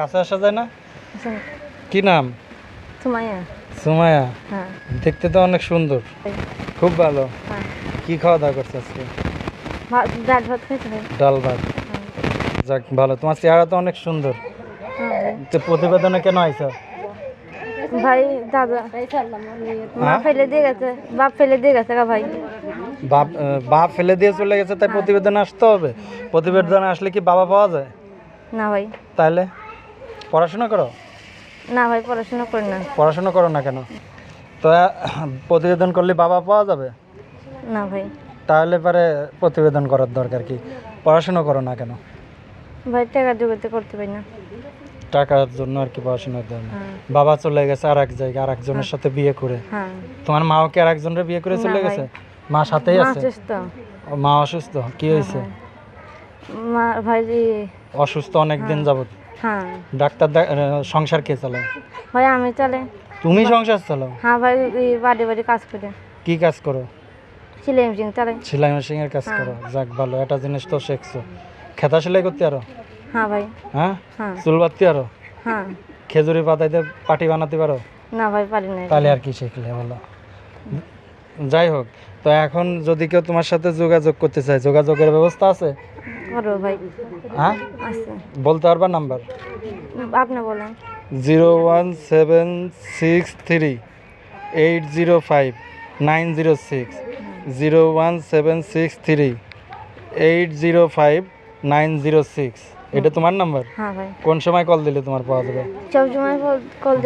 কাছে আসা যায় না? কি নাম? সুমাইয়া। সুমায়া হ্যাঁ। দেখতে তো অনেক সুন্দর। খুব ভালো। হ্যাঁ। কি খাওয়া দাওয়া করছে আজকে? ডাল ভাত ডাল ভাত। যাক ভালো। তোমার চেহারা তো অনেক সুন্দর। হ্যাঁ। তো প্রতিবেদনে কেন আইছো? ভাই দাদা। মা? ফেলে দিয়ে গেছে। বাপ ফেলে দিয়ে গেছে ভাই। বাপ বাপ ফেলে দিয়ে চলে গেছে তাই প্রতিবেদনে আসতে হবে? প্রতিবেদনে আসলে কি বাবা পাওয়া যায়? না ভাই। তাহলে পড়াশোনা করো? না ভাই পড়াশোনা করি না। পড়াশোনা করো না কেন? তো প্রতিবেদন করলে বাবা পাওয়া যাবে? না ভাই। তাহলে পরে প্রতিবেদন করার দরকার কি? পড়াশোনা করো না কেন? ভাই টাকা জোগাতে করতে পারি না। টাকার জন্য আর কি পড়াশোনার জন্য হ্যাঁ বাবা চলে গেছে আর এক জায়গায় আর একজনের সাথে বিয়ে করে। হ্যাঁ। তোমার মাও কি আর একজনের বিয়ে করে চলে গেছে? মা সাথেই আছে? মা অসুস্থ? কি হয়েছে? মা ভাই অসুস্থ অনেক দিন যাবত হ্যাঁ। ডাক্তার সংসার কে চালায়? ভাই আমি চলে তুমি সংসার চালাও? হ্যাঁ ভাই বাড়ি বাড়ি কাজ করে। কি কাজ করো? সিলাই মেশিন চলে সেলাই মেশিন এর কাজ হ্যাঁ। করো? যাক ভালো একটা জিনিস তো শিখছো। খেতা সেলাই করতে আরও? হ্যাঁ ভাই। হ্যাঁ? হ্যাঁ। চুল বাঁধতে আরও? হ্যাঁ। খেজুরি পাতাইতে পাটি বানাতে পারো? না ভাই পারি না তাহলে আর কি শিখলে বলো যাই হোক তো এখন যদি কেউ তোমার সাথে যোগাযোগ করতে চায় যোগাযোগের ব্যবস্থা আছে? করো ভাই। হ্যাঁ? আছে। বলতে পারবা নাম্বার? আপনি বলেন। Zero one seven six three eight zero five nine zero six. Zero one seven six three eight zero five nine zero six. এটা তোমার নাম্বার? হ্যাঁ ভাই। কোন সময় কল দিলে তোমার পাওয়া যাবে? কল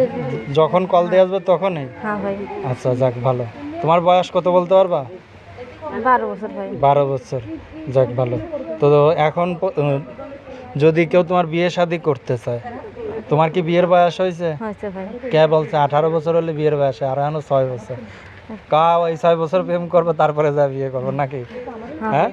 যখন কল দিয়ে আসবে তখনই? হ্যাঁ ভাই। আচ্ছা যাক ভালো। তোমার বয়স কত বলতে পারবা? বারো বছর ভাই বারো বছর। যাক ভালো। তো এখন যদি কেউ তোমার বিয়ে শাদি করতে চায় তোমার কি বিয়ের বয়স হয়েছে? হয়েছে কে বলছে? আঠারো বছর হলে বিয়ের বয়স আর এখনও ছয় বছর। কা ওই ছয় বছর প্রেম করব তারপরে যা বিয়ে করব নাকি? হ্যাঁ?